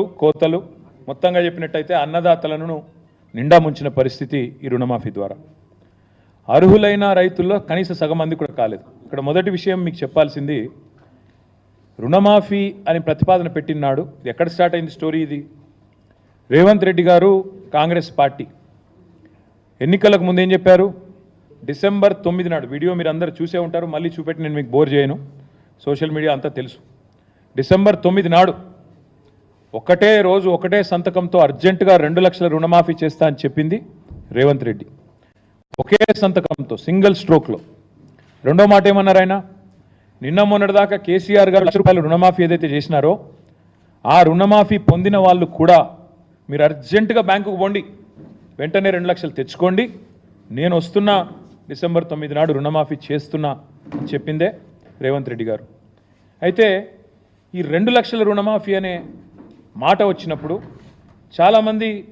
కోతలు మొత్తంగా చెప్పినట్టయితే అన్నదాతలను నిండా ముంచిన పరిస్థితి ఈ రుణమాఫీ ద్వారా. అర్హులైన రైతుల్లో కనీస సగం మంది కూడా కాలేదు. ఇక్కడ మొదటి విషయం మీకు చెప్పాల్సింది రుణమాఫీ అని ప్రతిపాదన పెట్టినాడు ఎక్కడ స్టార్ట్ అయింది స్టోరీ ఇది? రేవంత్ రెడ్డి గారు కాంగ్రెస్ పార్టీ. ఎన్నికలకు ముందు ఏం చెప్పారు? డిసెంబర్ తొమ్మిది నాడు వీడియో మీరు అందరు చూసే ఉంటారు మళ్ళీ చూపెట్టి నేను మీకు బోర్ చేయను. సోషల్ మీడియా అంతా తెలుసు. డిసెంబర్ తొమ్మిది నాడు ఒకటే రోజు ఒకటే సంతకంతో అర్జెంటుగా రెండు లక్షల రుణమాఫీ చేస్తా అని చెప్పింది రేవంత్ రెడ్డి. ఒకే సంతకంతో సింగిల్ స్ట్రోక్లో. రెండో మాట ఏమన్నారు ఆయన? నిన్న మొన్నటిదాకా కేసీఆర్ గారు లక్ష రూపాయలు రుణమాఫీ ఏదైతే చేసినారో ఆ రుణమాఫీ పొందిన వాళ్ళు కూడా మీరు అర్జెంటుగా బ్యాంకుకు పోండి. వెంటనే రెండు లక్షలు తెచ్చుకోండి. నేను వస్తున్నా డిసెంబర్ తొమ్మిది నాడు రుణమాఫీ చేస్తున్నా అని చెప్పిందే రేవంత్ రెడ్డి గారు. అయితే ఈ రెండు లక్షల రుణమాఫీ అనే మాట వచ్చినప్పుడు చాలామంది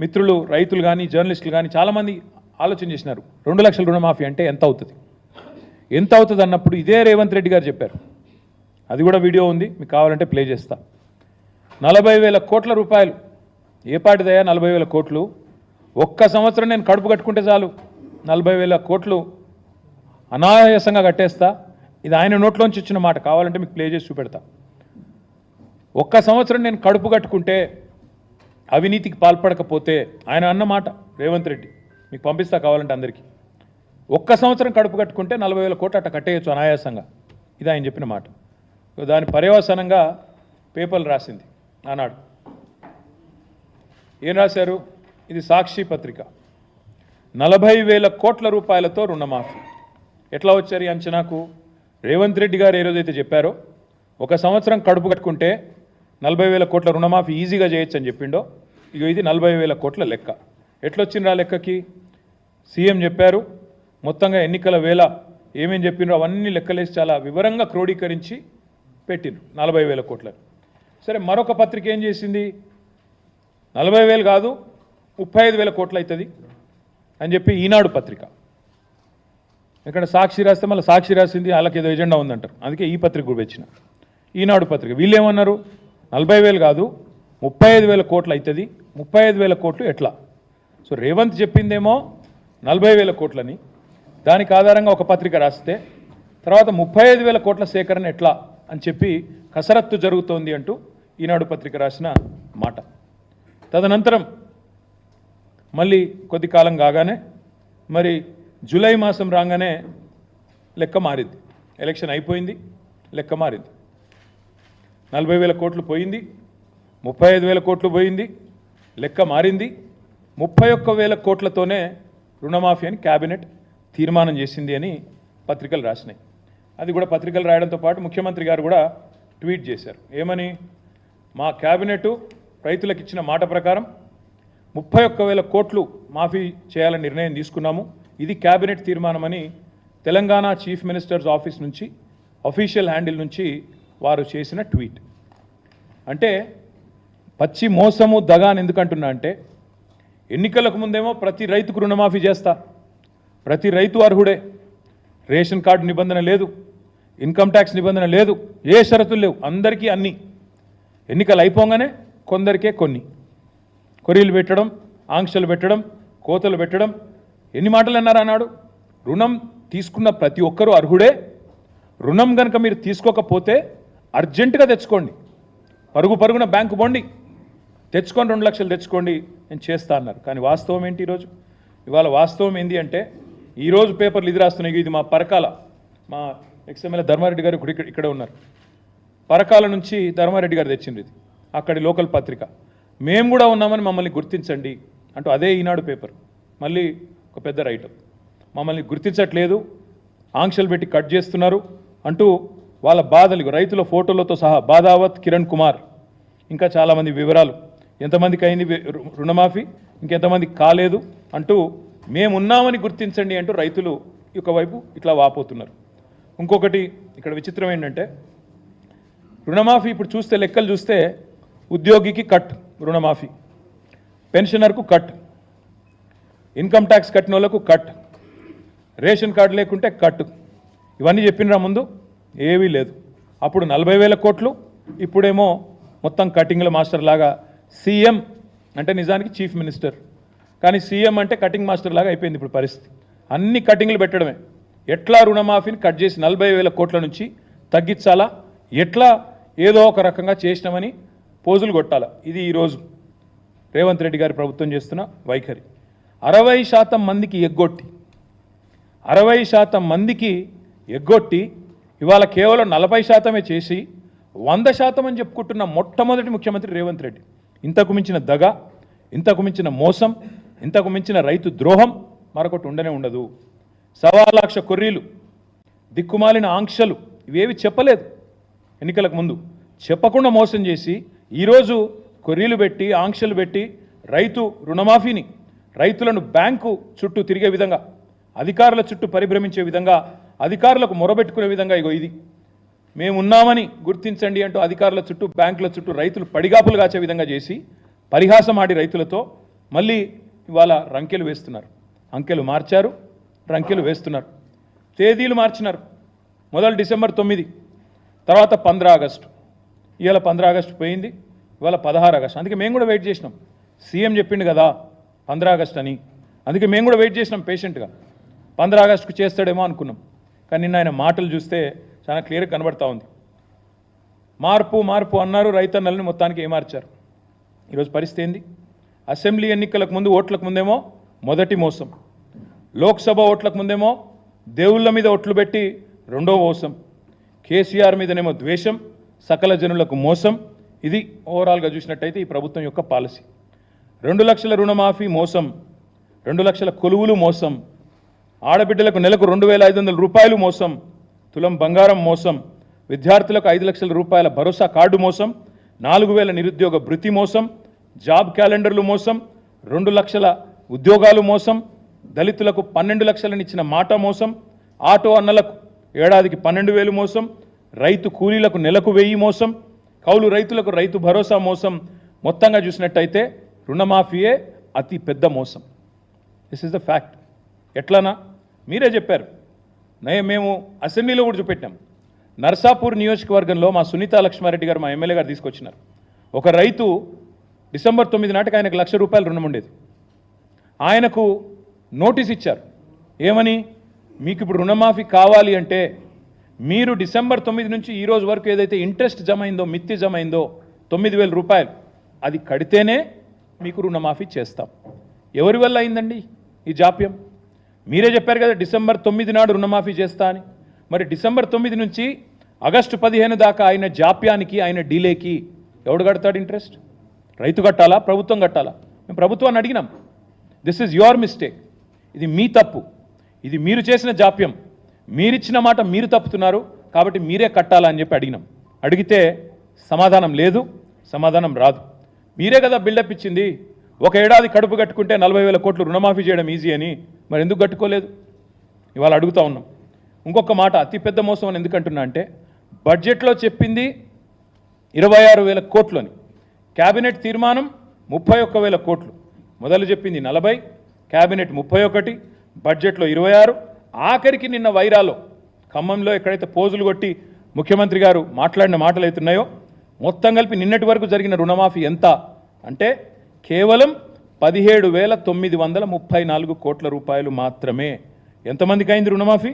మిత్రులు రైతులు కానీ జర్నలిస్టులు కానీ చాలామంది ఆలోచన చేసినారు. రెండు లక్షల రుణమాఫీ అంటే ఎంత అవుతుంది? ఎంత అవుతుంది అన్నప్పుడు ఇదే రేవంత్ రెడ్డి గారు చెప్పారు. అది కూడా వీడియో ఉంది మీకు కావాలంటే ప్లే చేస్తా. నలభై వేల కోట్ల రూపాయలు. ఏ పాటిదయా నలభై వేల కోట్లు? ఒక్క సంవత్సరం నేను కడుపు కట్టుకుంటే చాలు. నలభై వేల కోట్లు అనాయాసంగా కట్టేస్తా. ఇది ఆయన నోట్లోంచి వచ్చిన మాట. కావాలంటే మీకు ప్లే చేసి చూపెడతా. ఒక్క సంవత్సరం నేను కడుపు కట్టుకుంటే అవినీతికి పాల్పడకపోతే ఆయన అన్న మాట రేవంత్ రెడ్డి మీకు పంపిస్తా కావాలంటే అందరికీ. ఒక్క సంవత్సరం కడుపు కట్టుకుంటే నలభై వేల కోట్లు అట్ట కట్టేయచ్చు అనాయాసంగా. ఇది ఆయన చెప్పిన మాట. దాని పర్యవసానంగా పేపర్లు రాసింది ఆనాడు. ఏం రాశారు? ఇది సాక్షి పత్రిక. నలభై వేల కోట్ల రూపాయలతో రుణమాఫీ. ఎట్లా వచ్చారు ఈ అంచనాకు? రేవంత్ రెడ్డి గారు ఏ రోజైతే చెప్పారో ఒక సంవత్సరం కడుపు కట్టుకుంటే నలభై వేల కోట్ల రుణమాఫీ ఈజీగా చేయొచ్చు అని చెప్పిండో ఇక ఇది నలభై వేల కోట్ల లెక్క. ఎట్లొచ్చిండ్రు ఆ లెక్కకి? సీఎం చెప్పారు మొత్తంగా ఎన్నికల వేళ ఏమేం చెప్పిండ్రో అవన్నీ లెక్కలేసి చాలా వివరంగా క్రోడీకరించి పెట్టిండ్రు నలభై వేల కోట్లని. సరే మరొక పత్రిక ఏం చేసింది? నలభై వేలు కాదు ముప్పై ఐదు వేల కోట్లు అవుతుంది అని చెప్పి ఈనాడు పత్రిక. ఇక్కడ సాక్షి రాస్తే మళ్ళీ సాక్షి రాసింది వాళ్ళకి ఏదో ఎజెండా ఉందంటారు. అందుకే ఈ పత్రిక కూడా వచ్చిన ఈనాడు పత్రిక. వీళ్ళు ఏమన్నారు నలభై వేలు కాదు ముప్పై ఐదు వేల కోట్లు అవుతుంది ముప్పై ఐదు వేల కోట్లు ఎట్లా? సో రేవంత్ చెప్పిందేమో నలభై వేల కోట్లని. దానికి ఆధారంగా ఒక పత్రిక రాస్తే తర్వాత ముప్పై ఐదు వేల కోట్ల సేకరణ ఎట్లా అని చెప్పి కసరత్తు జరుగుతోంది అంటూ ఈనాడు పత్రిక రాసిన మాట. తదనంతరం మళ్ళీ కొద్ది కాలం కాగానే మరి జూలై మాసం రాగానే లెక్క మారింది. ఎలక్షన్ అయిపోయింది లెక్క మారింది. నలభై వేల కోట్లు పోయింది ముప్పై ఐదు వేల కోట్లు పోయింది లెక్క మారింది. ముప్పై ఒక్క వేల కోట్లతోనే రుణమాఫీ అని క్యాబినెట్ తీర్మానం చేసింది అని పత్రికలు రాసినాయి. అది కూడా పత్రికలు రాయడంతో పాటు ముఖ్యమంత్రి గారు కూడా ట్వీట్ చేశారు. ఏమని? మా క్యాబినెట్ రైతులకు ఇచ్చిన మాట ప్రకారం ముప్పై ఒక్క వేల కోట్లు మాఫీ చేయాలని నిర్ణయం తీసుకున్నాము. ఇది క్యాబినెట్ తీర్మానమని తెలంగాణ చీఫ్ మినిస్టర్స్ ఆఫీస్ నుంచి అఫీషియల్ హ్యాండిల్ నుంచి వారు చేసిన ట్వీట్. అంటే పచ్చి మోసము దగా అని ఎందుకంటున్నా అంటే ఎన్నికలకు ముందేమో ప్రతి రైతుకు రుణమాఫీ చేస్తా ప్రతి రైతు అర్హుడే రేషన్ కార్డు నిబంధన లేదు ఇన్కమ్ ట్యాక్స్ నిబంధన లేదు ఏ షరతులు లేవు అందరికీ అన్నీ. ఎన్నికలు అయిపోగానే కొందరికే కొన్ని. కొరీలు పెట్టడం ఆంక్షలు పెట్టడం కోతలు పెట్టడం ఎన్ని మాటలు అన్నారు అన్నాడు? రుణం తీసుకున్న ప్రతి ఒక్కరూ అర్హుడే రుణం కనుక మీరు తీసుకోకపోతే అర్జెంటుగా తెచ్చుకోండి. పరుగు పరుగున బ్యాంకు పోండి తెచ్చుకొని రెండు లక్షలు తెచ్చుకోండి. నేను చేస్తా అన్నారు. కానీ వాస్తవం ఏంటి ఈరోజు? ఇవాళ వాస్తవం ఏంటి అంటే ఈరోజు పేపర్లు ఇది రాస్తున్నాయి. ఇది మా పరకాల మా ఎక్స్ఎమ్మెల్యే ధర్మారెడ్డి గారు ఇక్కడ ఇక్కడే ఉన్నారు. పరకాల నుంచి ధర్మారెడ్డి గారు తెచ్చింది ఇది. అక్కడి లోకల్ పత్రిక. మేము కూడా ఉన్నామని మమ్మల్ని గుర్తించండి అంటూ అదే ఈనాడు పేపర్. మళ్ళీ ఒక పెద్ద రైటర్ మమ్మల్ని గుర్తించట్లేదు. ఆంక్షలు పెట్టి కట్ చేస్తున్నారు అంటూ వాళ్ళ బాధలు రైతుల ఫోటోలతో సహా బాదావత్ కిరణ్ కుమార్. ఇంకా చాలామంది వివరాలు. ఎంతమందికి అయింది రుణమాఫీ? ఇంకెంతమందికి కాలేదు అంటూ మేమున్నామని గుర్తించండి అంటూ రైతులు ఒకవైపు ఇట్లా వాపోతున్నారు. ఇంకొకటి ఇక్కడ విచిత్రం ఏంటంటే రుణమాఫీ ఇప్పుడు చూస్తే లెక్కలు చూస్తే ఉద్యోగికి కట్ రుణమాఫీ పెన్షనర్కు కట్ ఇన్కమ్ ట్యాక్స్ కట్టిన వాళ్ళకు కట్ రేషన్ కార్డు లేకుంటే కట్. ఇవన్నీ చెప్పినరా ముందు? ఏవీ లేదు. అప్పుడు నలభై వేల కోట్లు ఇప్పుడేమో మొత్తం కటింగ్ల మాస్టర్ లాగా సీఎం అంటే నిజానికి చీఫ్ మినిస్టర్. కానీ సీఎం అంటే కటింగ్ మాస్టర్ లాగా అయిపోయింది ఇప్పుడు పరిస్థితి. అన్ని కటింగ్లు పెట్టడమే. ఎట్లా రుణమాఫీని కట్ చేసి నలభై వేల కోట్ల నుంచి తగ్గించాలా? ఎట్లా ఏదో ఒక రకంగా చేసినామని పోజులు కొట్టాలా? ఇది ఈరోజు రేవంత్ రెడ్డి గారి ప్రభుత్వం చేస్తున్న వైఖరి. అరవై శాతం మందికి ఎగ్గొట్టి అరవై శాతం మందికి ఎగ్గొట్టి ఇవాళ కేవలం నలభై శాతమే చేసి వంద శాతం అని చెప్పుకుంటున్న మొట్టమొదటి ముఖ్యమంత్రి రేవంత్ రెడ్డి. ఇంతకు మించిన దగ ఇంతకు మించిన మోసం ఇంతకు మించిన రైతు ద్రోహం మరొకటి ఉండనే ఉండదు. సవా లక్ష కొర్రీలు దిక్కుమాలిన ఆంక్షలు ఇవేవి చెప్పలేదు. ఎన్నికలకు ముందు చెప్పకుండా మోసం చేసి ఈరోజు కొర్రీలు పెట్టి ఆంక్షలు పెట్టి రైతు రుణమాఫీని రైతులను బ్యాంకు చుట్టూ తిరిగే విధంగా అధికారుల చుట్టూ పరిభ్రమించే విధంగా అధికారులకు మొరబెట్టుకునే విధంగా ఇగో ఇది. మేమున్నామని గుర్తించండి అంటూ అధికారుల చుట్టూ బ్యాంకుల చుట్టూ రైతులు పడిగాపులు కాచే విధంగా చేసి పరిహాసం ఆడి రైతులతో మళ్ళీ ఇవాళ రంకెలు వేస్తున్నారు. అంకెలు మార్చారు రంకెలు వేస్తున్నారు. తేదీలు మార్చినారు. మొదలు డిసెంబర్ తొమ్మిది తర్వాత పంద్రా ఆగస్టు. ఇవాళ పంద్రా ఆగస్టు పోయింది ఇవాళ పదహారు ఆగస్టు. అందుకే మేము కూడా వెయిట్ చేసినాం. సీఎం చెప్పిండు కదా పంద్రా ఆగస్ట్ అని. అందుకే మేము కూడా వెయిట్ చేసినాం పేషెంట్గా. పంద్రా ఆగస్టుకు చేస్తాడేమో అనుకున్నాం. కానీ నిన్న ఆయన మాటలు చూస్తే చాలా క్లియర్గా కనబడతా ఉంది. మార్పు మార్పు అన్నారు రైతన్నలని మొత్తానికి ఏమార్చారు? ఈరోజు పరిస్థితి ఏంది? అసెంబ్లీ ఎన్నికలకు ముందు ఓట్లకు ముందేమో మొదటి మోసం. లోక్సభ ఓట్లకు ముందేమో దేవుళ్ళ మీద ఒట్లు పెట్టి రెండో మోసం. కేసీఆర్ మీదనేమో ద్వేషం సకల జనులకు మోసం. ఇది ఓవరాల్గా చూసినట్టయితే ఈ ప్రభుత్వం యొక్క పాలసీ. రెండు లక్షల రుణమాఫీ మోసం. రెండు లక్షల కొలువులు మోసం. ఆడబిడ్డలకు నెలకు రెండు వేల ఐదు వందల రూపాయలు మోసం తులం బంగారం మోసం విద్యార్థులకు ఐదు లక్షల రూపాయల భరోసా కార్డు మోసం నాలుగు వేల నిరుద్యోగ భృతి మోసం జాబ్ క్యాలెండర్లు మోసం రెండు లక్షల ఉద్యోగాలు మోసం దళితులకు పన్నెండు లక్షలను ఇచ్చిన మాట మోసం ఆటో అన్నలకు ఏడాదికి పన్నెండు వేలు మోసం రైతు కూలీలకు నెలకు వెయ్యి మోసం కౌలు రైతులకు రైతు భరోసా మోసం. మొత్తంగా చూసినట్టయితే రుణమాఫీయే అతి పెద్ద మోసం. దిస్ ఇస్ ద ఫ్యాక్ట్ ఎట్లనా? మీరే చెప్పారు. నే మేము అసెంబ్లీలో కూడా చూపెట్టాం. నర్సాపూర్ నియోజకవర్గంలో మా సునీత లక్ష్మారెడ్డి గారు మా ఎమ్మెల్యే గారు తీసుకొచ్చినారు. ఒక రైతు డిసెంబర్ తొమ్మిది నాటికి ఆయనకు లక్ష రూపాయలు రుణం ఉండేది. ఆయనకు నోటీస్ ఇచ్చారు. ఏమని? మీకు ఇప్పుడు రుణమాఫీ కావాలి అంటే మీరు డిసెంబర్ తొమ్మిది నుంచి ఈ రోజు వరకు ఏదైతే ఇంట్రెస్ట్ జమ అయిందో మిత్తి జమ అయిందో తొమ్మిది వేల రూపాయలు అది కడితేనే మీకు రుణమాఫీ చేస్తాం. ఎవరి వల్ల అయిందండి ఈ జాప్యం? మీరే చెప్పారు కదా డిసెంబర్ తొమ్మిది నాడు రుణమాఫీ చేస్తా అని. మరి డిసెంబర్ తొమ్మిది నుంచి ఆగస్టు పదిహేను దాకా ఆయన జాప్యానికి ఆయన డీలేకి ఎవడు కడతాడు ఇంట్రెస్ట్? రైతు కట్టాలా ప్రభుత్వం కట్టాలా? మేము ప్రభుత్వాన్ని అడిగినాం. దిస్ ఈజ్ యువర్ మిస్టేక్ ఇది మీ తప్పు. ఇది మీరు చేసిన జాప్యం. మీరిచ్చిన మాట మీరు తప్పుతున్నారు కాబట్టి మీరే కట్టాలా అని చెప్పి అడిగినాం. అడిగితే సమాధానం లేదు సమాధానం రాదు. మీరే కదా బిల్డప్ ఇచ్చింది. ఒక ఏడాది కడుపు కట్టుకుంటే నలభై వేల కోట్లు రుణమాఫీ చేయడం ఈజీ అని. మరి ఎందుకు కట్టుకోలేదు? ఇవాళ అడుగుతా ఉన్నాం. ఇంకొక మాట అతిపెద్ద మోసం అని ఎందుకంటున్నా అంటే బడ్జెట్లో చెప్పింది ఇరవై ఆరు వేల కోట్లు అని క్యాబినెట్ తీర్మానం ముప్పై ఒక్క వేల కోట్లు. మొదలు చెప్పింది నలభై క్యాబినెట్ ముప్పై ఒకటి బడ్జెట్లో ఇరవై ఆరు. ఆఖరికి నిన్న వైరాలో ఖమ్మంలో ఎక్కడైతే పోజులు కొట్టి ముఖ్యమంత్రి గారు మాట్లాడిన మాటలు అవుతున్నాయో మొత్తం కలిపి నిన్నటి వరకు జరిగిన రుణమాఫీ ఎంత అంటే కేవలం పదిహేడు వేల తొమ్మిది వందల ముప్పై నాలుగు కోట్ల రూపాయలు మాత్రమే. ఎంతమందికి అయింది రుణమాఫీ?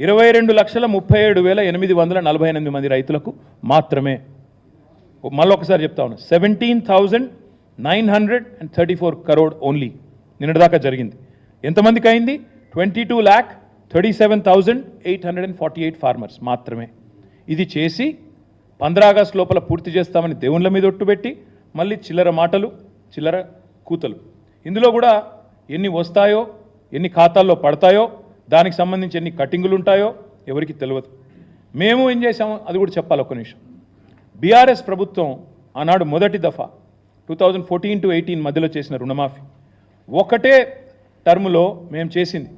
ఇరవై రెండు లక్షల ముప్పై ఏడు వేల ఎనిమిది వందల నలభై ఎనిమిది మంది రైతులకు మాత్రమే. మళ్ళీ ఒకసారి చెప్తా ఉన్నాను seventeen thousand nine hundred and thirty four crore only. నిన్నటిదాకా జరిగింది. ఎంతమందికి అయింది twenty two lakh thirty seven thousand eight hundred and forty eight farmers మాత్రమే. ఇది చేసి పంద్రాగస్ట్ లోపల పూర్తి చేస్తామని దేవుళ్ళ మీద ఒట్టుపెట్టి మళ్ళీ చిల్లర మాటలు చిల్లర కూతలు. ఇందులో కూడా ఎన్ని వస్తాయో ఎన్ని ఖాతాల్లో పడతాయో దానికి సంబంధించి ఎన్ని కటింగులు ఉంటాయో ఎవరికి తెలియదు మేము ఏం చేసామో అది కూడా చెప్పాలి ఒక్క నిమిషం. బీఆర్ఎస్ ప్రభుత్వం ఆనాడు మొదటి దఫా two thousand fourteen to eighteen మధ్యలో చేసిన రుణమాఫీ. ఒకటే టర్ములో మేము చేసింది.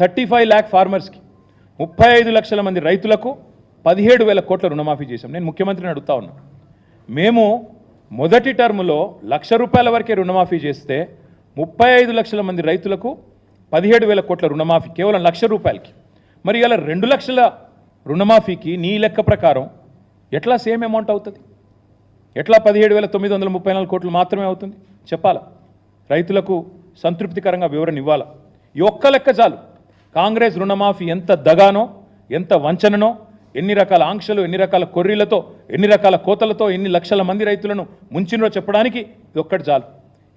థర్టీ ఫైవ్ ల్యాక్ ఫార్మర్స్కి ముప్పై ఐదు లక్షల మంది రైతులకు పదిహేడు వేల కోట్ల రుణమాఫీ చేశాం. నేను ముఖ్యమంత్రిని అడుగుతా ఉన్నా. మేము మొదటి టర్ములో లక్ష రూపాయల వరకే రుణమాఫీ చేస్తే ముప్పై ఐదు లక్షల మంది రైతులకు పదిహేడు వేల కోట్ల రుణమాఫీ కేవలం లక్ష రూపాయలకి. మరి ఇలా రెండు లక్షల రుణమాఫీకి నీ లెక్క ప్రకారం ఎట్లా సేమ్ అమౌంట్ అవుతుంది? ఎట్లా పదిహేడు వేల తొమ్మిది వందల ముప్పై నాలుగు కోట్లు మాత్రమే అవుతుంది? చెప్పాలా? రైతులకు సంతృప్తికరంగా వివరణ ఇవ్వాలా? ఈ ఒక్క లెక్క చాలు. కాంగ్రెస్ రుణమాఫీ ఎంత దగానో ఎంత వంచననో ఎన్ని రకాల ఆంక్షలు ఎన్ని రకాల కొర్రీలతో ఎన్ని రకాల కోతలతో ఎన్ని లక్షల మంది రైతులను ముంచినో చెప్పడానికి ఇది ఒక్కటి చాలు.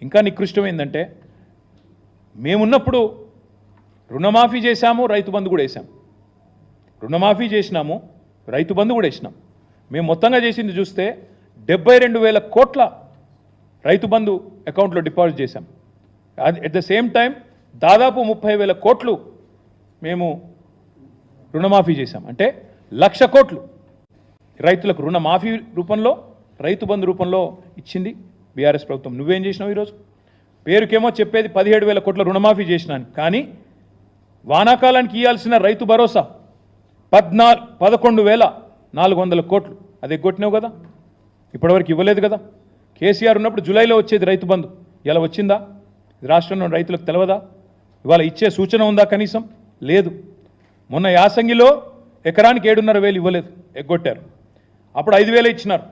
ఇంకా నికృష్టమైందంటే ఏంటంటే మేమున్నప్పుడు రుణమాఫీ చేశాము రైతు బంధు కూడా వేసాం రుణమాఫీ చేసినాము రైతు బంధు కూడా వేసినాం. మేము మొత్తంగా చేసింది చూస్తే డెబ్బై రెండు వేల కోట్ల రైతు బంధు అకౌంట్లో డిపాజిట్ చేశాం. At at the same time దాదాపు ముప్పై వేల కోట్లు మేము రుణమాఫీ చేశాం. అంటే లక్ష కోట్లు రైతులకు రుణమాఫీ రూపంలో రైతు బంధు రూపంలో ఇచ్చింది బీఆర్ఎస్ ప్రభుత్వం. నువ్వేం చేసినావు ఈరోజు? పేరుకేమో చెప్పేది పదిహేడు వేల కోట్ల రుణమాఫీ చేసినాను. కానీ వానాకాలానికి ఇవ్వాల్సిన రైతు భరోసా పద్నా పదకొండు వేల నాలుగు వందల కోట్లు. అది ఎగ్గొట్టినావు కదా? ఇప్పటివరకు ఇవ్వలేదు కదా? కేసీఆర్ ఉన్నప్పుడు జూలైలో వచ్చేది రైతు బంధు. ఇలా వచ్చిందా? ఇది రాష్ట్రంలో రైతులకు తెలవదా? ఇవాళ ఇచ్చే సూచన ఉందా కనీసం? లేదు. మొన్న యాసంగిలో ఎకరానికి ఏడున్నర వేలు ఇవ్వలేదు ఎగ్గొట్టారు. అప్పుడు ఐదు వేలు ఇచ్చినారు.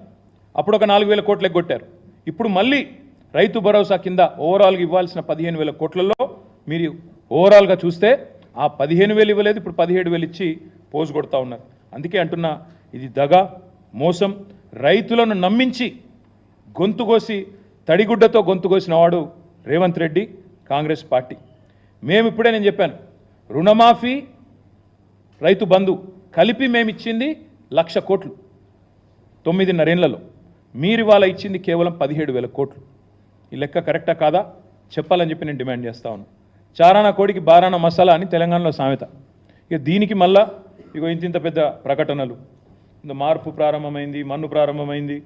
అప్పుడు ఒక నాలుగు వేల కోట్లు ఎగ్గొట్టారు. ఇప్పుడు మళ్ళీ రైతు భరోసా కింద ఓవరాల్గా ఇవ్వాల్సిన పదిహేను వేల కోట్లలో మీరు ఓవరాల్గా చూస్తే ఆ పదిహేను వేలు ఇవ్వలేదు ఇప్పుడు పదిహేడు వేలు ఇచ్చి పోజు కొడతా ఉన్నారు. అందుకే అంటున్నా ఇది దగ మోసం. రైతులను నమ్మించి గొంతు కోసి తడిగుడ్డతో గొంతు కోసిన రేవంత్ రెడ్డి కాంగ్రెస్ పార్టీ. మేము ఇప్పుడే నేను చెప్పాను రుణమాఫీ రైతు బంధు కలిపి మేము ఇచ్చింది లక్ష కోట్లు. తొమ్మిదిన్నరేళ్ళలో మీరు ఇవాళ ఇచ్చింది కేవలం పదిహేడు వేల కోట్లు. ఈ లెక్క కరెక్టా కాదా? చెప్పాలని చెప్పి నేను డిమాండ్ చేస్తా ఉన్నాను చారానా కోడికి బారానా మసాలా అని తెలంగాణలో సామెత. ఇక దీనికి మళ్ళా ఇగో ఇంత ఇంత పెద్ద ప్రకటనలు. ఇంత మార్పు ప్రారంభమైంది మన్ను ప్రారంభమైంది.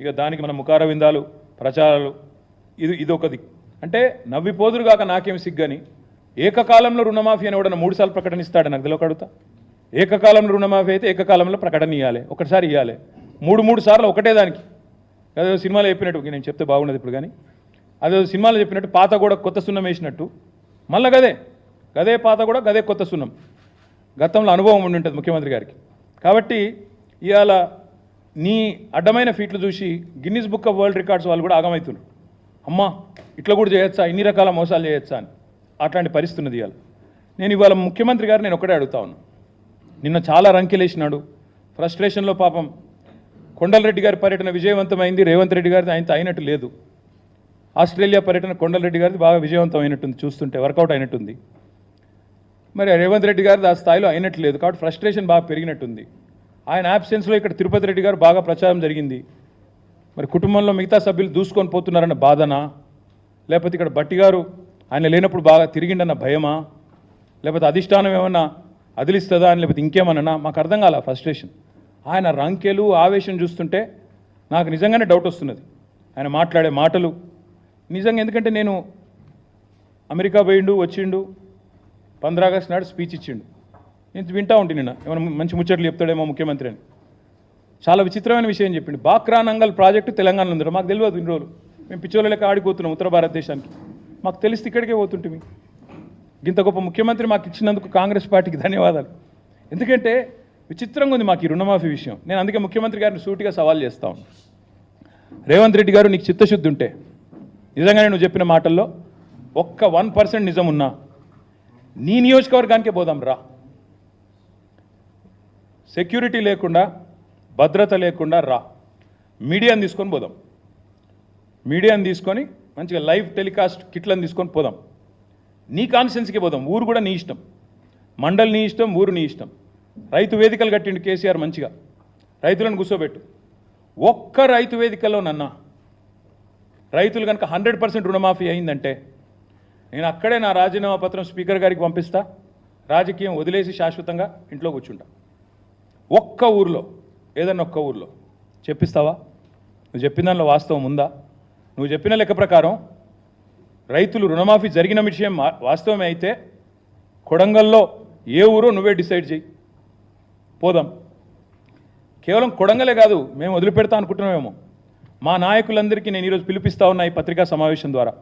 ఇక దానికి మన ముఖార విందాలు ప్రచారాలు. ఇది ఇదొకది అంటే నవ్విపోదురుగాక నాకేం సిగ్గని? ఏకకాలంలో రుణమాఫీ అని ఎవడన్నా మూడు సార్లు ప్రకటన ఇస్తాడు నాకు తెలియక ఏకకాలంలో రుణమాఫీ అయితే ఏకకాలంలో ప్రకటన ఇవ్వాలి ఒకటిసారి ఇవ్వాలి మూడు మూడు సార్లు ఒకటే దానికి. అదే సినిమాలో చెప్పినట్టు నేను చెప్తే బాగున్నది ఇప్పుడు కానీ. అదే సినిమాలో చెప్పినట్టు పాత కూడా కొత్త సున్నం వేసినట్టు. మళ్ళీ గదే గదే పాత కూడా గదే కొత్త సున్నం. గతంలో అనుభవం ఉండి ఉంటుంది ముఖ్యమంత్రి గారికి. కాబట్టి ఇవాళ నీ అడ్డమైన ఫీట్లు చూసి Guinness book of world records వాళ్ళు కూడా ఆగమవుతున్నారు అమ్మా ఇట్లా కూడా చేయొచ్చా? ఇన్ని రకాల మోసాలు చేయొచ్చా అని. అట్లాంటి పరిస్థితి ఉన్నది ఇవాళ. నేను ఇవాళ ముఖ్యమంత్రి గారు నేను ఒకటే అడుగుతా ఉన్నాను నిన్న చాలా రంకెలేసినాడు. ఫ్రస్ట్రేషన్లో పాపం కొండలరెడ్డి గారి పర్యటన విజయవంతమైంది. రేవంత్ రెడ్డి గారిది ఆయనతో అయినట్టు లేదు. ఆస్ట్రేలియా పర్యటన కొండలరెడ్డి గారిది బాగా విజయవంతం అయినట్టుంది చూస్తుంటే వర్కౌట్ అయినట్టుంది. మరి రేవంత్ రెడ్డి గారిది ఆ స్థాయిలో అయినట్టు లేదు కాబట్టి ఫ్రస్ట్రేషన్ బాగా పెరిగినట్టుంది. ఆయన యాబ్సెన్స్లో ఇక్కడ తిరుపతి రెడ్డి గారు బాగా ప్రచారం జరిగింది. మరి కుటుంబంలో మిగతా సభ్యులు దూసుకొని పోతున్నారన్న బాధనా? లేకపోతే ఇక్కడ బట్టి గారు ఆయన లేనప్పుడు బాగా తిరిగిండన్న భయమా? లేకపోతే అధిష్టానం ఏమన్నా అదిలిస్తుందా అని లేకపోతే ఇంకేమన్నా మాకు అర్థం కాల ఫ్రస్ట్రేషన్ ఆయన రంకెలు ఆవేశం చూస్తుంటే నాకు నిజంగానే డౌట్ వస్తున్నది. ఆయన మాట్లాడే మాటలు. నిజంగా ఎందుకంటే నేను అమెరికా పోయిండు వచ్చిండు పంద్రా ఆగస్ట్ నాడు స్పీచ్ ఇచ్చిండు. నేను వింటా ఉంటే నిన్న. ఏమైనా మంచి ముచ్చట్లు చెప్తాడేమో ముఖ్యమంత్రి అని. చాలా విచిత్రమైన విషయం చెప్పిండు. బాక్రా నంగల్ ప్రాజెక్టు తెలంగాణలో ఉంది మాకు తెలియదు ఇన్ని రోజులు. మేము పిచ్చోళ్ళ లెక్క ఆడిపోతున్నాం ఉత్తర భారతదేశానికి. మాకు తెలిస్తే ఇక్కడికే పోతుంటిమి. ఇంత గొప్ప ముఖ్యమంత్రి మాకు ఇచ్చినందుకు కాంగ్రెస్ పార్టీకి ధన్యవాదాలు. ఎందుకంటే విచిత్రంగా ఉంది మాకు ఈ రుణమాఫీ విషయం. నేను అందుకే ముఖ్యమంత్రి గారిని సూటిగా సవాల్ చేస్తాం రేవంత్ రెడ్డి గారు నీకు చిత్తశుద్ధి ఉంటే నిజంగానే నువ్వు చెప్పిన మాటల్లో ఒక్క వన్ పర్సెంట్ నిజం ఉన్నా నీ నియోజకవర్గానికే పోదాం రా. సెక్యూరిటీ లేకుండా భద్రత లేకుండా రా. మీడియాని తీసుకొని పోదాం. మీడియాని తీసుకొని మంచిగా లైవ్ టెలికాస్ట్ కిట్లను తీసుకొని పోదాం. నీ కాన్స్టెన్సీకి పోదాం ఊరు కూడా నీ ఇష్టం. మండల్ నీ ఇష్టం ఊరు నీ ఇష్టం. రైతు వేదికలు కట్టిండు కేసీఆర్ మంచిగా. రైతులను కూర్చోబెట్టు. ఒక్క రైతు వేదికలో నన్న. రైతులు కనుక హండ్రెడ్ పర్సెంట్ రుణమాఫీ అయిందంటే నేను అక్కడే నా రాజీనామా పత్రం స్పీకర్ గారికి పంపిస్తా. రాజకీయం వదిలేసి శాశ్వతంగా ఇంట్లో కూర్చుంటా. ఒక్క ఊర్లో ఏదన్నా ఒక్క ఊర్లో. చెప్పిస్తావా? నువ్వు చెప్పిన దానిలో వాస్తవం ఉందా? నువ్వు చెప్పిన లెక్క ప్రకారం రైతులు రుణమాఫీ జరిగిన విషయం వాస్తవమే అయితే కొడంగల్లో ఏ ఊరో నువ్వే డిసైడ్ చేయి. పోదాం. కేవలం కొడంగలే కాదు మేము వదిలిపెడతా అనుకుంటున్నామేమో. మా నాయకులందరికీ నేను ఈరోజు పిలిపిస్తా ఉన్నా ఈ పత్రికా సమావేశం ద్వారా.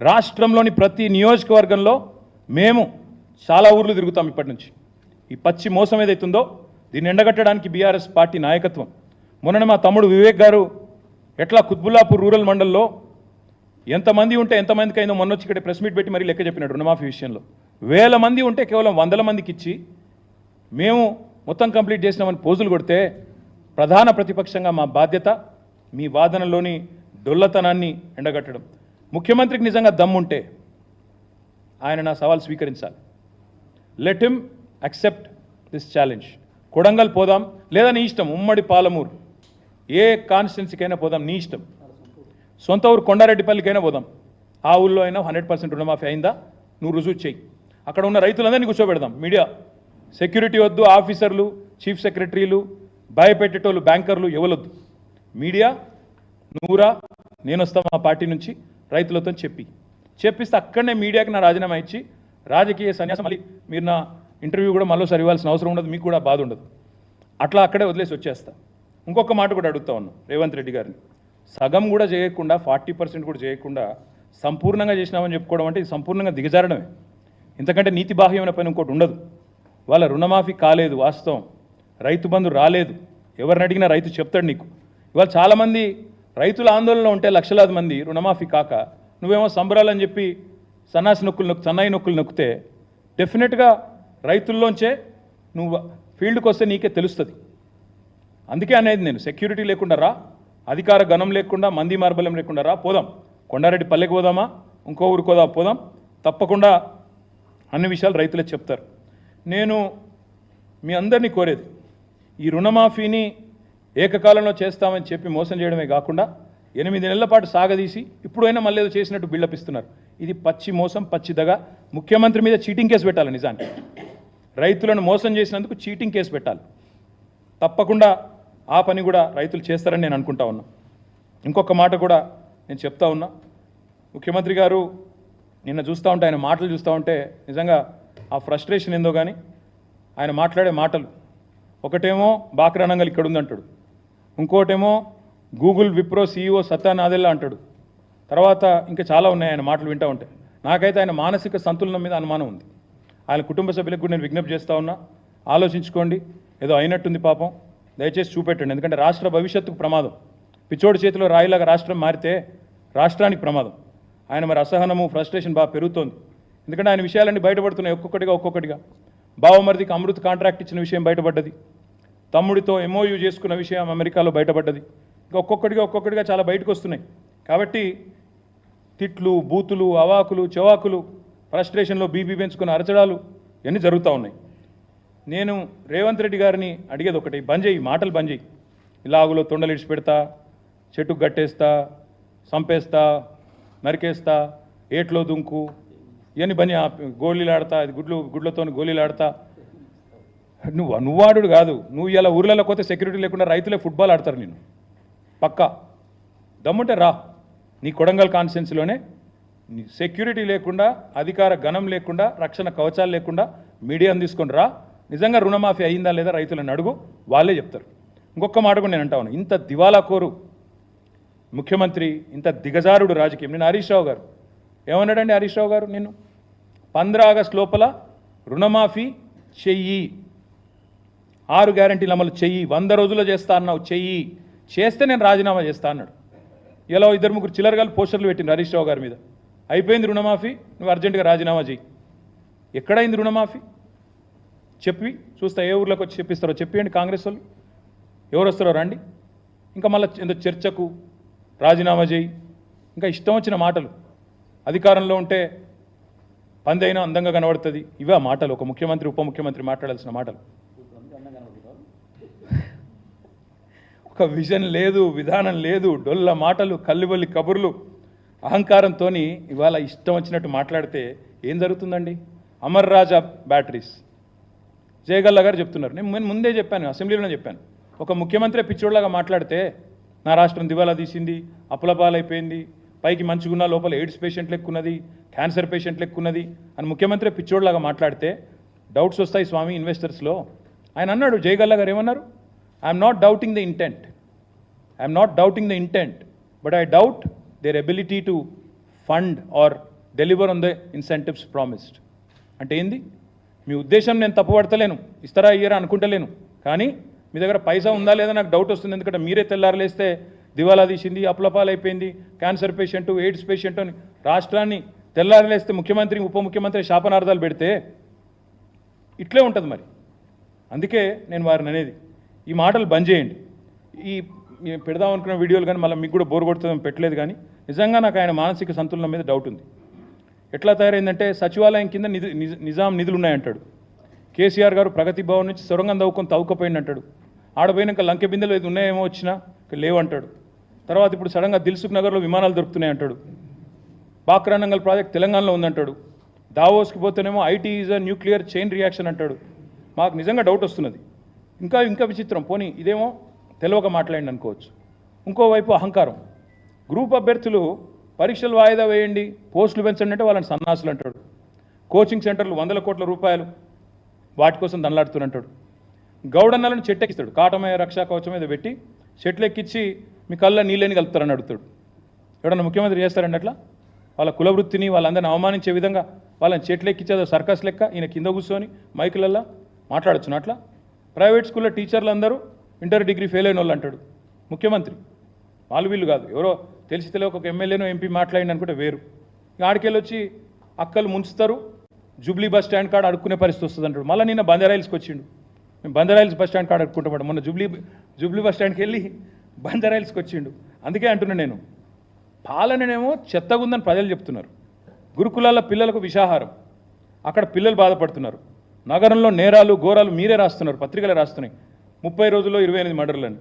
రాష్ట్రంలోని ప్రతి నియోజకవర్గంలో మేము చాలా ఊర్లు తిరుగుతాం ఇప్పటి నుంచి. ఈ పచ్చి మోసం ఏదైతుందో దీన్ని ఎండగట్టడానికి బీఆర్ఎస్ పార్టీ నాయకత్వం. మొన్న మా తమ్ముడు వివేక్ గారు ఎట్లా కుత్బుల్లాపూర్ రూరల్ మండల్లో ఎంతమంది ఉంటే ఎంతమందికి అయిందో మొన్న వచ్చి ఇక్కడ ప్రెస్ మీట్ పెట్టి మరీ లెక్క చెప్పినాడు రుణమాఫీ విషయంలో. వేల మంది ఉంటే కేవలం వందల మందికి ఇచ్చి మేము మొత్తం కంప్లీట్ చేసినామని పోజులు కొడితే ప్రధాన ప్రతిపక్షంగా మా బాధ్యత మీ వాదనలోని డొల్లతనాన్ని ఎండగట్టడం. ముఖ్యమంత్రికి నిజంగా దమ్ముంటే ఆయన నా సవాల్ స్వీకరించాలి. Let him accept this challenge Kodangal పోదాం. లేదా నీ ఇష్టం ఉమ్మడి పాలమూరు. ఏ కాన్స్టిట్యున్సీకైనా పోదాం. నీ ఇష్టం. సొంత ఊరు కొండారెడ్డిపల్లికైనా పోదాం. ఆ ఊళ్ళో అయినా హండ్రెడ్ పర్సెంట్ రుణమాఫీ అయిందా? నువ్వు రుజువు చేయి అక్కడ ఉన్న రైతులందరినీ కూర్చోబెడదాం. మీడియా సెక్యూరిటీ వద్దు ఆఫీసర్లు చీఫ్ సెక్రటరీలు భయపెట్టేటోళ్ళు బ్యాంకర్లు ఎవరొద్దు మీడియా నువ్వురా నేను వస్తా మా పార్టీ నుంచి రైతులతో చెప్పి. చెప్పిస్తే అక్కడనే మీడియాకి నా రాజీనామా ఇచ్చి రాజకీయ సన్యాసం మళ్ళీ మీరు నా ఇంటర్వ్యూ కూడా మళ్ళీసారి ఇవ్వాల్సిన అవసరం ఉండదు మీకు కూడా బాధ ఉండదు. అట్లా అక్కడే వదిలేసి వచ్చేస్తా. ఇంకొక మాట కూడా అడుగుతా ఉన్నాను రేవంత్ రెడ్డి గారిని. సగం కూడా చేయకుండా ఫార్టీ పర్సెంట్ కూడా చేయకుండా సంపూర్ణంగా చేసినామని చెప్పుకోవడం అంటే ఇది సంపూర్ణంగా దిగజారడమే. ఇంతకంటే నీతి బాహ్యమైన పని ఇంకోటి ఉండదు. వాళ్ళ రుణమాఫీ కాలేదు వాస్తవం. రైతు బంధు రాలేదు. ఎవరిని అడిగినా రైతు చెప్తాడు నీకు. ఇవాళ చాలామంది రైతుల ఆందోళనలో ఉంటే లక్షలాది మంది రుణమాఫీ కాక నువ్వేమో సంబరాలని చెప్పి సన్నాసి నొక్కులు నొక్కు సన్నాయి నొక్కులు నొక్కితే డెఫినెట్గా రైతుల్లోంచే నువ్వు ఫీల్డ్కి వస్తే నీకే తెలుస్తుంది. అందుకే అనేది నేను సెక్యూరిటీ లేకుండా రా. అధికార గణం లేకుండా మంది మార్బలం లేకుండా రా పోదాం. కొండారెడ్డి పల్లెకి పోదామా? ఇంకో ఊరికి పోదాం పోదాం. తప్పకుండా అన్ని విషయాలు రైతులే చెప్తారు. నేను మీ అందరినీ కోరేది ఈ రుణమాఫీని ఏకకాలంలో చేస్తామని చెప్పి మోసం చేయడమే కాకుండా ఎనిమిది నెలల పాటు సాగదీసి ఇప్పుడైనా మళ్ళీ ఏదో చేసినట్టు బిల్డప్ ఇస్తున్నారు. ఇది పచ్చి మోసం పచ్చిదగ ముఖ్యమంత్రి మీద చీటింగ్ కేసు పెట్టాలి నిజానికి. రైతులను మోసం చేసినందుకు చీటింగ్ కేసు పెట్టాలి. తప్పకుండా ఆ పని కూడా రైతులు చేస్తారని నేను అనుకుంటా ఉన్నా. ఇంకొక మాట కూడా నేను చెప్తా ఉన్నా. ముఖ్యమంత్రి గారు నిన్న చూస్తూ ఉంటే ఆయన మాటలు చూస్తూ ఉంటే నిజంగా ఆ ఫ్రస్ట్రేషన్ ఏందో కానీ ఆయన మాట్లాడే మాటలు. ఒకటేమో బాక్రానంగల్ ఇక్కడ ఉందంటాడు. ఇంకోటేమో గూగుల్ విప్రో సీఈఓ సత్యానాదెల్లా అంటాడు. తర్వాత ఇంకా చాలా ఉన్నాయి ఆయన మాటలు వింటూ ఉంటే. నాకైతే ఆయన మానసిక సంతులనం మీద అనుమానం ఉంది. ఆయన కుటుంబ సభ్యులకు కూడా నేను విజ్ఞప్తి చేస్తూ ఉన్నా. ఆలోచించుకోండి. ఏదో అయినట్టుంది పాపం. దయచేసి చూపెట్టండి. ఎందుకంటే రాష్ట్ర భవిష్యత్తుకు ప్రమాదం. పిచ్చోడి చేతిలో రాయిలాగా రాష్ట్రం మారితే రాష్ట్రానికి ప్రమాదం. ఆయన మరి అసహనము ఫ్రస్ట్రేషన్ బాగా పెరుగుతోంది. ఎందుకంటే ఆయన విషయాలన్నీ బయటపడుతున్నాయి ఒక్కొక్కటిగా ఒక్కొక్కటిగా. బావమరిదికి అమృత్ కాంట్రాక్ట్ ఇచ్చిన విషయం బయటపడ్డది. తమ్ముడితో ఎంఓయూ చేసుకున్న విషయం అమెరికాలో బయటపడ్డది. ఇంకా ఒక్కొక్కటిగా ఒక్కొక్కటిగా చాలా బయటకు వస్తున్నాయి కాబట్టి తిట్లు బూతులు అవాకులు చెవాకులు ఫ్రస్ట్రేషన్లో బీబీ పెంచుకున్న అరచడాలు ఇవన్నీ జరుగుతూ ఉన్నాయి. నేను రేవంత్ రెడ్డి గారిని అడిగేది ఒకటి బంద్ చేయి మాటలు బంద్ చేయి. ఇలాగులో తొండలు ఇడిచి పెడతా చెట్టుకు గట్టేస్తా సంపేస్తా నరికేస్తా ఏట్లో దుంకు ఇవన్నీ బంద్ గోళీలాడతా గోళీలు ఆడతా గుడ్లు గుడ్లతో గోళీలాడతా. నువ్వు నువ్వాడు కాదు. నువ్వు ఇలా ఊర్లలో పోతే సెక్యూరిటీ లేకుండా రైతులే ఫుట్బాల్ ఆడతారు నేను పక్కా. దమ్ముంటే రా. నీ కొడంగల్ కాన్స్టిట్యున్సీలోనే నీ సెక్యూరిటీ లేకుండా అధికార గణం లేకుండా రక్షణ కవచాలు లేకుండా మీడియాను తీసుకొని రా. నిజంగా రుణమాఫీ అయిందా లేదా రైతులను అడుగు వాళ్ళే చెప్తారు. ఇంకొక మాట కూడా నేను అంటాను ఇంత దివాలా కోరు ముఖ్యమంత్రి ఇంత దిగజారుడు రాజకీయం. నేను హరీష్ రావు గారు. ఏమన్నాడండి హరీష్ రావు గారు నేను పంద్రా ఆగస్ట్ లోపల రుణమాఫీ చెయ్యి. ఆరు గ్యారంటీలు అమలు చెయ్యి. వంద రోజుల్లో చేస్తా అన్నావు చెయ్యి. చేస్తే నేను రాజీనామా చేస్తా అన్నాడు. ఇలా ఇద్దరు ముగ్గురు చిల్లరగాలు పోస్టర్లు పెట్టింది హరీష్ రావు గారి మీద. అయిపోయింది రుణమాఫీ నువ్వు అర్జెంటుగా రాజీనామా చెయ్యి. ఎక్కడైంది రుణమాఫీ? చెప్పి చూస్తా ఏ ఊర్లోకి వచ్చి చెప్పిస్తారో చెప్పియండి కాంగ్రెస్ వాళ్ళు. ఎవరు వస్తారో రండి. ఇంకా మళ్ళీ ఏదో చర్చకు రాజీనామా చేయి. ఇంకా ఇష్టం వచ్చిన మాటలు. అధికారంలో ఉంటే పందైనా అందంగా కనబడుతుంది. ఇవే మాటలు. ఒక ముఖ్యమంత్రి ఉప ముఖ్యమంత్రి మాట్లాడాల్సిన మాటలు. ఒక విజన్ లేదు విధానం లేదు డొల్ల మాటలు కల్లిబొల్లి కబుర్లు అహంకారంతో ఇవాళ ఇష్టం వచ్చినట్టు మాట్లాడితే ఏం జరుగుతుందండి? అమర్ రాజా బ్యాటరీస్. జయగల్లా గారు చెప్తున్నారు. నేను ముందే చెప్పాను అసెంబ్లీలోనే చెప్పాను. ఒక ముఖ్యమంత్రి పిచ్చోళ్ళగా మాట్లాడితే నా రాష్ట్రం దివాలా తీసింది అప్పులపాలైపోయింది పైకి మంచిగున్న లోపల ఎయిడ్స్ పేషెంట్ ఎక్కున్నది క్యాన్సర్ పేషెంట్ ఎక్కున్నది అని ముఖ్యమంత్రి పిచ్చోడ్లాగా మాట్లాడితే డౌట్స్ వస్తాయి స్వామి ఇన్వెస్టర్స్లో. ఆయన అన్నాడు జయగల్లా గారు ఏమన్నారు? I'm not doubting the intent I'm not doubting the intent but I doubt their ability to fund or deliver on the incentives promised అంటే ఏంది? మీ ఉద్దేశం నేను తప్పుపడతలేను ఇస్తారా ఇయ్యరా అనుకుంటలేను. కానీ మీ దగ్గర పైసా ఉందా లేదా నాకు డౌట్ వస్తుంది. ఎందుకంటే మీరే తెల్లారలేస్తే దివాలా తీసింది అప్లపాలైపోయింది క్యాన్సర్ పేషెంట్ ఎయిడ్స్ పేషెంట్ అని రాష్ట్రాన్ని తెల్లారలేస్తే ముఖ్యమంత్రి ఉప ముఖ్యమంత్రి శాపనార్థాలు పెడితే ఇట్లే ఉంటుంది మరి. అందుకే నేను వారిని అనేది ఈ మాటలు బంద్ చేయండి. ఈ ఈ పెడదాం అనుకున్న వీడియోలు కానీ మళ్ళీ మీకు కూడా బోర్ కొడుతుందని పెట్టలేదు కానీ నిజంగా నాకు ఆయన మానసిక సంతులనం మీద డౌట్ ఉంది. ఎట్లా తయారైందంటే సచివాలయం కింద నిధి నిజ- నిజాం నిధులు ఉన్నాయంటాడు కేసీఆర్ గారు ప్రగతి భవన్ నుంచి సొరంగం తవ్వుకొని తవ్వుకపోయింది అంటాడు ఆడపోయినాక లంకె బిందెలు ఏది ఉన్నాయేమో వచ్చినా లేవంటాడు. తర్వాత ఇప్పుడు సడన్గా దిల్సుఖ్ నగర్లో విమానాలు దొరుకుతున్నాయి అంటాడు. బాక్రానంగల్ ప్రాజెక్ట్ తెలంగాణలో ఉందంటాడు. దావోస్కి పోతేనేమో IT is a nuclear chain reaction అంటాడు. మాకు నిజంగా డౌట్ వస్తున్నది. ఇంకా ఇంకా విచిత్రం. పోనీ ఇదేమో తెలియక మాట్లాడండి అనుకోవచ్చు ఇంకోవైపు అహంకారం. గ్రూప్ అభ్యర్థులు పరీక్షలు వాయిదా వేయండి పోస్టులు పెంచండి అంటే వాళ్ళని సన్నాసులు అంటాడు. కోచింగ్ సెంటర్లు వందల కోట్ల రూపాయలు వాటి కోసం దండలాడుతున్నట్టాడు గౌడన్నలను చెట్టెక్కిస్తాడు. కాటమయ రక్షా కవచం మీద పెట్టి చెట్లు ఎక్కించి మీ కళ్ళ నీళ్ళని కలుపుతారని అడుగుతాడు. ఎవడన్నా ముఖ్యమంత్రి చేస్తారండి అట్లా? వాళ్ళ కులవృత్తిని వాళ్ళందరిని అవమానించే విధంగా వాళ్ళని చెట్లు ఎక్కించేదో సర్కస్ లెక్క ఈయన కింద కూర్చొని మైకులల్లో మాట్లాడొచ్చును అట్లా? ప్రైవేట్ స్కూల్లో టీచర్లు అందరూ ఇంటర్ డిగ్రీ ఫెయిల్ అయిన వాళ్ళు అంటాడు ముఖ్యమంత్రి. వాళ్ళు వీళ్ళు కాదు. ఎవరో తెలిసి తెలియక ఒక ఎమ్మెల్యేనో ఎంపీ మాట్లాడింది అనుకుంటే వేరు. ఇక ఆడికెళ్ళి వచ్చి అక్కలు ముంచుతారు జూబ్లీ బస్ స్టాండ్ కాడ అడుక్కునే పరిస్థితి వస్తుంది అంటాడు. మళ్ళీ నిన్న బందరాయిల్స్కి వచ్చిండు. మేము బందరాయిల్స్ బస్ స్టాండ్ కాడ అడుక్కుంటాం మొన్న జూబ్లీ జూబ్లీ బస్ స్టాండ్కి వెళ్ళి బందరాయిల్స్కి వచ్చిండు. అందుకే అంటున్నా నేను. పాలననేమో చెత్తగుందని ప్రజలు చెప్తున్నారు. గురుకులాల పిల్లలకు విషాహారం. అక్కడ పిల్లలు బాధపడుతున్నారు. నగరంలో నేరాలు ఘోరాలు మీరే రాస్తున్నారు పత్రికలే రాస్తున్నాయి. ముప్పై రోజుల్లో ఇరవై ఎనిమిది మర్డర్లని.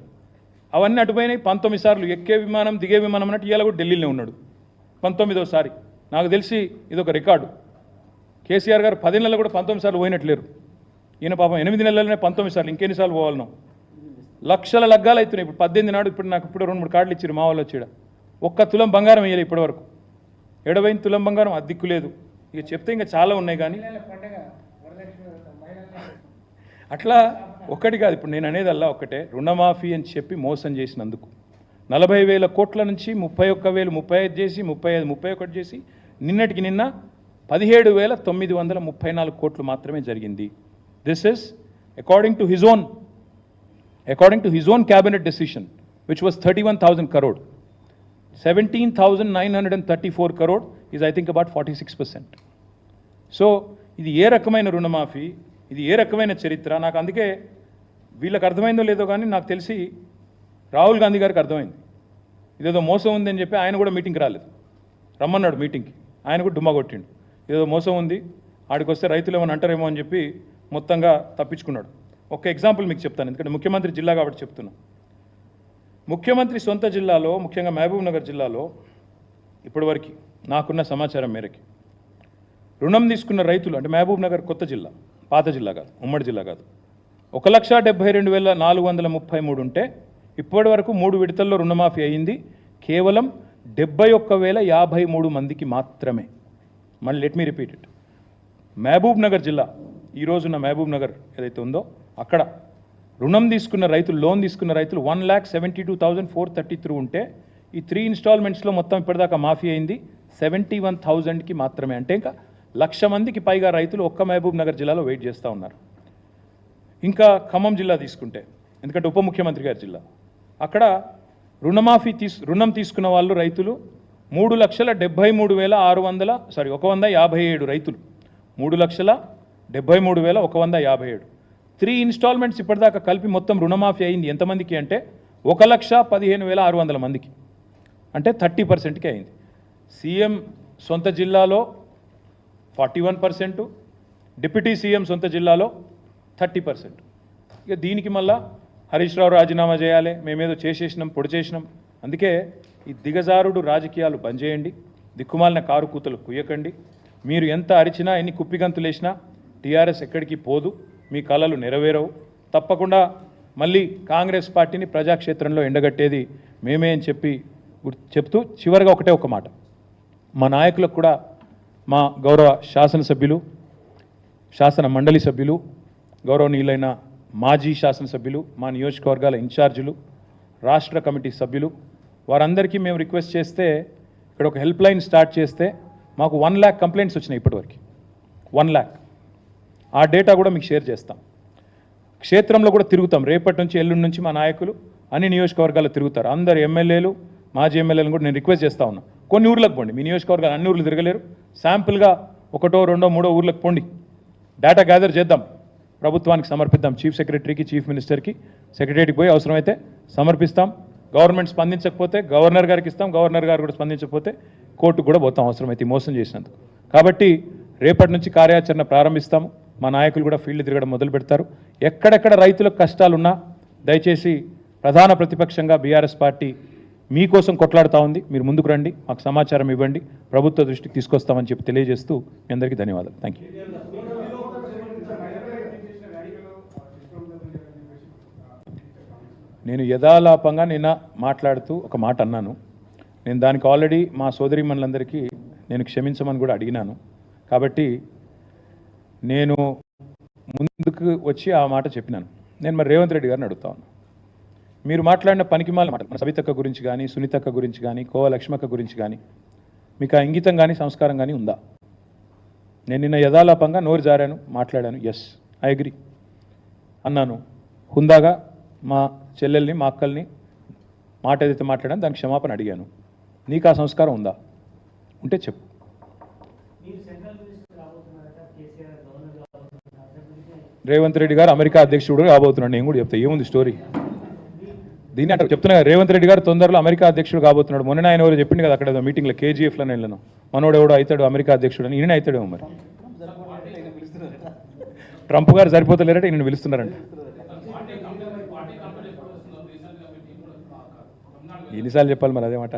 అవన్నీ అటుపోయినాయి. పంతొమ్మిది సార్లు ఎక్కే విమానం దిగే విమానం అన్నట్టు ఇవాళ కూడా ఢిల్లీలో ఉన్నాడు. పంతొమ్మిదోసారి. నాకు తెలిసి ఇది ఒక రికార్డు. కేసీఆర్ గారు పది నెలలు కూడా పంతొమ్మిది సార్లు పోయినట్టు లేరు ఈయన పాపం ఎనిమిది నెలలనే పంతొమ్మిది సార్లు ఇంకెన్నిసార్లు పోవాలను. లక్షల లగ్గాలు అవుతున్నాయి. ఇప్పుడు పద్దెనిమిది నాడు ఇప్పుడు నాకు ఇప్పుడు రెండు మూడు కార్డులు ఇచ్చారు మా వాళ్ళు వచ్చాడు ఒక్క తులం బంగారం వేయాలి ఇప్పటి వరకు ఎడవైన తులం బంగారం అద్దెక్కు లేదు. ఇక చెప్తే ఇంకా చాలా ఉన్నాయి కానీ. అట్లా ఒకటి కాదు ఇప్పుడు నేను అనేది అల్లా ఒకటే రుణమాఫీ అని చెప్పి మోసం చేసినందుకు. నలభై వేల కోట్ల నుంచి ముప్పై ఒక్క వేలు ముప్పై ఐదు చేసి ముప్పై ఐదు ముప్పై ఒకటి చేసి నిన్నటికి నిన్న పదిహేడు వేల తొమ్మిది వందల ముప్పై నాలుగు కోట్లు మాత్రమే జరిగింది. This is according to his own according to his own cabinet decision which was thirty one thousand crore seventeen thousand nine hundred and thirty four crore is I think about forty six percent so ఇది ఏ రకమైన రుణమాఫీ? ఇది ఏ రకమైన చరిత్ర? నాకు అందుకే వీళ్ళకి అర్థమైందో లేదో కానీ నాకు తెలిసి రాహుల్ గాంధీ గారికి అర్థమైంది. ఇదేదో మోసం ఉందని చెప్పి ఆయన కూడా మీటింగ్కి రాలేదు. రమ్మన్నాడు మీటింగ్కి. ఆయన కూడా డుమ్మా కొట్టిండు. ఏదో మోసం ఉంది ఆడికి వస్తే రైతులు ఏమైనా అంటారేమో అని చెప్పి మొత్తంగా తప్పించుకున్నాడు. ఒక ఎగ్జాంపుల్ మీకు చెప్తాను ఎందుకంటే ముఖ్యమంత్రి జిల్లా కాబట్టి చెప్తున్నా. ముఖ్యమంత్రి సొంత జిల్లాలో ముఖ్యంగా మహబూబ్ నగర్ జిల్లాలో ఇప్పటివరకు నాకున్న సమాచారం మేరకి రుణం తీసుకున్న రైతులు అంటే మహబూబ్ నగర్ కొత్త జిల్లా పాత జిల్లా కాదు ఉమ్మడి జిల్లా కాదు. ఒక లక్ష డెబ్బై రెండు వేల నాలుగు వందల ముప్పై మూడు ఉంటే ఇప్పటి వరకు మూడు విడతల్లో రుణమాఫీ అయింది. కేవలం డెబ్బై ఒక్క వేల యాభై మూడు మందికి మాత్రమే. మళ్ళీ let me repeat it Mahbubnagar జిల్లా ఈ రోజున్న మహబూబ్ నగర్ ఏదైతే ఉందో అక్కడ రుణం తీసుకున్న రైతులు లోన్ తీసుకున్న రైతులు one lakh seventy two thousand four thirty three ఉంటే ఈ త్రీ ఇన్స్టాల్మెంట్స్లో మొత్తం ఇప్పటిదాకా మాఫీ అయింది. సెవెంటీ వన్ థౌజండ్కి మాత్రమే. అంటే ఇంకా లక్ష మందికి పైగా రైతులు ఒక్క మహబూబ్ నగర్ జిల్లాలో వెయిట్ చేస్తూ ఉన్నారు. ఇంకా ఖమ్మం జిల్లా తీసుకుంటే ఎందుకంటే ఉప ముఖ్యమంత్రి గారి జిల్లా. అక్కడ రుణమాఫీ తీసు రుణం తీసుకున్న వాళ్ళు రైతులు మూడు లక్షల డెబ్భై మూడు వేల ఆరు వందల సారీ ఒక వంద యాభై ఏడు రైతులు. మూడు లక్షల డెబ్భై మూడు వేల ఒక వంద యాభై ఏడు. త్రీ ఇన్స్టాల్మెంట్స్ ఇప్పటిదాకా కలిపి మొత్తం రుణమాఫీ అయింది ఎంతమందికి అంటే ఒక లక్ష పదిహేను వేల ఆరు వందల మందికి. అంటే థర్టీ పర్సెంట్కి అయింది. సీఎం సొంత జిల్లాలో forty one percent deputy CM సొంత జిల్లాలో థర్టీ పర్సెంట్. ఇక దీనికి మళ్ళా హరీష్ రావు రాజీనామా చేయాలి మేమేదో చేసేసినాం పొడి చేసినాం. అందుకే ఈ దిగజారుడు రాజకీయాలు బంద్ చేయండి దిక్కుమాలిన కారు కూతలు కుయ్యకండి. మీరు ఎంత అరిచినా ఎన్ని కుప్పిగంతులు వేసినా టీఆర్ఎస్ ఎక్కడికి పోదు మీ కళలు నెరవేరవు. తప్పకుండా మళ్ళీ కాంగ్రెస్ పార్టీని ప్రజాక్షేత్రంలో ఎండగట్టేది మేమే అని చెప్పి చెప్తూ చివరిగా ఒకటే ఒక మాట. మా నాయకులకు కూడా మా గౌరవ శాసనసభ్యులు శాసన మండలి సభ్యులు గౌరవనీయులైన మాజీ శాసనసభ్యులు మా నియోజకవర్గాల ఇన్ఛార్జీలు రాష్ట్ర కమిటీ సభ్యులు వారందరికీ మేము రిక్వెస్ట్ చేస్తే ఇక్కడ ఒక హెల్ప్ లైన్ స్టార్ట్ చేస్తే మాకు వన్ ల్యాక్ కంప్లైంట్స్ వచ్చినాయి ఇప్పటివరకు. వన్ ల్యాక్ ఆ డేటా కూడా మీకు షేర్ చేస్తాం. క్షేత్రంలో కూడా తిరుగుతాం. రేపటి నుంచి ఎల్లుండి నుంచి మా నాయకులు అన్ని నియోజకవర్గాలు తిరుగుతారు. అందరు ఎమ్మెల్యేలు మాజీ ఎమ్మెల్యేలను కూడా నేను రిక్వెస్ట్ చేస్తా ఉన్నా. కొన్ని ఊర్లకు పోండి. మీ నియోజకవర్గాలు అన్ని ఊర్లు తిరగలేరు. శాంపుల్గా ఒకటో రెండో మూడో ఊర్లకు పోండి. డేటా గ్యాదర్ చేద్దాం. ప్రభుత్వానికి సమర్పిద్దాం. చీఫ్ సెక్రటరీకి చీఫ్ మినిస్టర్కి సెక్రటరీకి పోయి అవసరమైతే సమర్పిస్తాం. గవర్నమెంట్ స్పందించకపోతే గవర్నర్ గారికి ఇస్తాం. గవర్నర్ గారు కూడా స్పందించకపోతే కోర్టు కూడా పోతాం అవసరమైతే మోసం చేసినందుకు. కాబట్టి రేపటి నుంచి కార్యాచరణ ప్రారంభిస్తాము మా నాయకులు కూడా ఫీల్డ్ తిరగడం మొదలు పెడతారు. ఎక్కడెక్కడ రైతులకు కష్టాలున్నా దయచేసి ప్రధాన ప్రతిపక్షంగా బీఆర్ఎస్ పార్టీ మీకోసం కొట్లాడుతూ ఉంది. మీరు ముందుకు రండి. మాకు సమాచారం ఇవ్వండి. ప్రభుత్వ దృష్టికి తీసుకొస్తామని చెప్పి తెలియజేస్తూ మీ అందరికీ ధన్యవాదాలు. థ్యాంక్ యూ నేను యథాలాపంగా నిన్న మాట్లాడుతూ ఒక మాట అన్నాను. నేను దానికి ఆల్రెడీ మా సోదరిమణులందరికీ నేను క్షమించమని కూడా అడిగినాను. కాబట్టి నేను ముందుకు వచ్చి ఆ మాట చెప్పినాను. నేను మరి రేవంత్ రెడ్డి గారిని అడుగుతా మీరు మాట్లాడిన పనికిమాల మాట మన సవితక్క గురించి కానీ సునీతక్క గురించి కానీ కోవ లక్ష్మక్క గురించి కానీ మీకు ఆ ఇంగితం కానీ సంస్కారం కానీ ఉందా? నేను నిన్న యథాలాపంగా నోరు జారాను మాట్లాడాను. ఎస్ ఐ అగ్రి అన్నాను. హుందాగా మా చెల్లెల్ని మా అక్కల్ని మాట ఏదైతే మాట్లాడాను దానికి క్షమాపణ అడిగాను. నీకు ఆ సంస్కారం ఉందా? ఉంటే చెప్పు. మీరు సెంట్రల్ మినిస్టర్ రాబోతున్నారట కేసీఆర్ గవర్నర్ రాబోతున్నారు అసెంబ్లీకి రేవంత్ రెడ్డి గారు అమెరికా అధ్యక్షుడు కాబోతున్నాడు. నేను కూడా చెప్తా ఏముంది స్టోరీ? దీన్ని అంటే చెప్తున్నా రేవంత్ రెడ్డి గారు తొందరలో అమెరికా అధ్యక్షుడు కాబోతున్నాడు. మొన్న ఆయన ఎవరు చెప్పింది కదా అక్కడ ఏదో మీటింగ్లో కేజీఎఫ్లో వెళ్ళను. మనోడు ఎవడో అవుతాడు అమెరికా అధ్యక్షుడు అని ఈయన అవుతాడేమో మరి? ట్రంప్ గారు సరిపోతలేరట ఈయన పిలుస్తున్నారంట. ఎన్నిసార్లు చెప్పాలి మరి అదే మాట?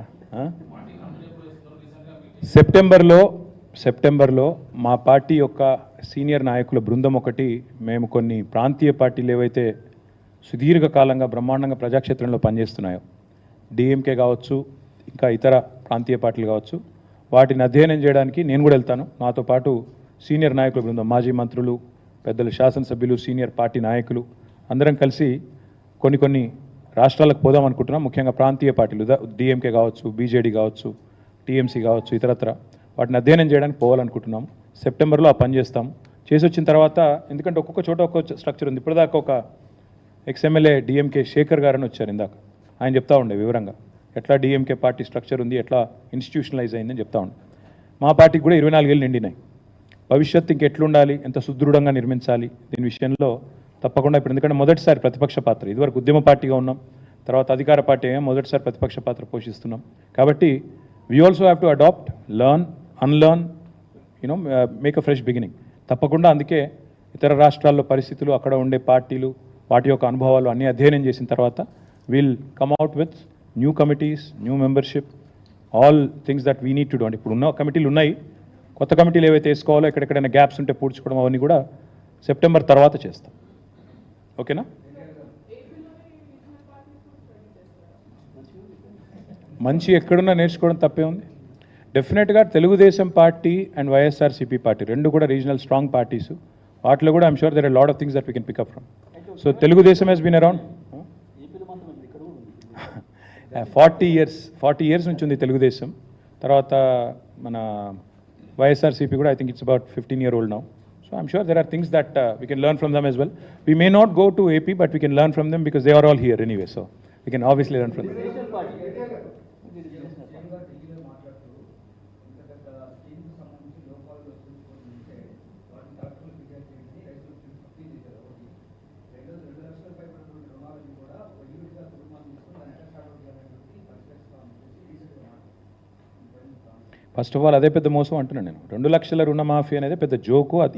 సెప్టెంబర్లో సెప్టెంబర్లో మా పార్టీ యొక్క సీనియర్ నాయకుల బృందం ఒకటి మేము కొన్ని ప్రాంతీయ పార్టీలు ఏవైతే సుదీర్ఘకాలంగా బ్రహ్మాండంగా ప్రజాక్షేత్రంలో పనిచేస్తున్నాయో డిఎంకే కావచ్చు ఇంకా ఇతర ప్రాంతీయ పార్టీలు కావచ్చు వాటిని అధ్యయనం చేయడానికి నేను కూడా వెళ్తాను. నాతో పాటు సీనియర్ నాయకుల బృందం మాజీ మంత్రులు పెద్దలు శాసనసభ్యులు సీనియర్ పార్టీ నాయకులు అందరం కలిసి కొన్ని కొన్ని రాష్ట్రాలకు పోదాం అనుకుంటున్నాం. ముఖ్యంగా ప్రాంతీయ పార్టీలు డిఎంకే కావచ్చు బీజేడీ కావచ్చు టీఎంసీ కావచ్చు ఇతరత్ర. వాటిని అధ్యయనం చేయడానికి పోవాలనుకుంటున్నాం. సెప్టెంబర్లో ఆ పని చేస్తాం. చేసి వచ్చిన తర్వాత ఎందుకంటే ఒక్కొక్క చోట ఒక్కొక్క స్ట్రక్చర్ ఉంది. ఇప్పటిదాకా ఒక ఎక్స్ఎమ్మెల్యే డిఎంకే శేఖర్ గారని వచ్చారు ఇందాక. ఆయన చెప్తా ఉండే వివరంగా. ఎట్లా డిఎంకే పార్టీ స్ట్రక్చర్ ఉంది ఎట్లా ఇన్స్టిట్యూషనలైజ్ అయిందని చెప్తా ఉండే. మా పార్టీకి కూడా ఇరవై నాలుగేళ్ళు నిండినాయి. భవిష్యత్తు ఇంకెట్లుండాలి ఎంత సుదృఢంగా నిర్మించాలి దీని విషయంలో తప్పకుండా ఇప్పుడు ఎందుకంటే మొదటిసారి ప్రతిపక్ష పాత్ర ఇదివరకు ఉద్యమ పార్టీగా ఉన్నాం తర్వాత అధికార పార్టీ ఏమో మొదటిసారి ప్రతిపక్ష పాత్ర పోషిస్తున్నాం. కాబట్టి we also have to adopt learn unlearn you know make a fresh beginning తప్పకుండా అందుకే ఇతర రాష్ట్రాల్లో పరిస్థితులు అక్కడ ఉండే పార్టీలు వాటి యొక్క అనుభవాలు అన్నీ అధ్యయనం చేసిన తర్వాత will come out with new committees new membership all things that we need to do అంటే ఇప్పుడు ఉన్న కమిటీలు ఉన్నాయి. కొత్త కమిటీలు ఏవైతే వేసుకోవాలో ఎక్కడెక్కడైనా గ్యాప్స్ ఉంటే పూడ్చుకోవడం అవన్నీ కూడా సెప్టెంబర్ తర్వాత చేస్తాం. ఓకేనా? మంచి ఎక్కడున్నా నేర్చుకోవడం తప్పే ఉంది. డెఫినెట్గా Telugu Desam party and YSRCP party రెండు కూడా రీజనల్ స్ట్రాంగ్ పార్టీస్ వాటిలో కూడా I'm sure there lot of things that we can pick up from so Telugu Desam he's been around forty years forty years నుంచి ఉంది తెలుగుదేశం. తర్వాత మన వైఎస్ఆర్సీపీ కూడా I think it's about fifteen year old now so I'm sure there are things that we can learn from them as well we may not go to AP but we can learn from them because they are all here anyway so we can obviously learn from them first of all అదే పెద్ద మోసం అంటున్నాను నేను రెండు లక్షల రుణమాఫీ అనేది పెద్ద జోకు అది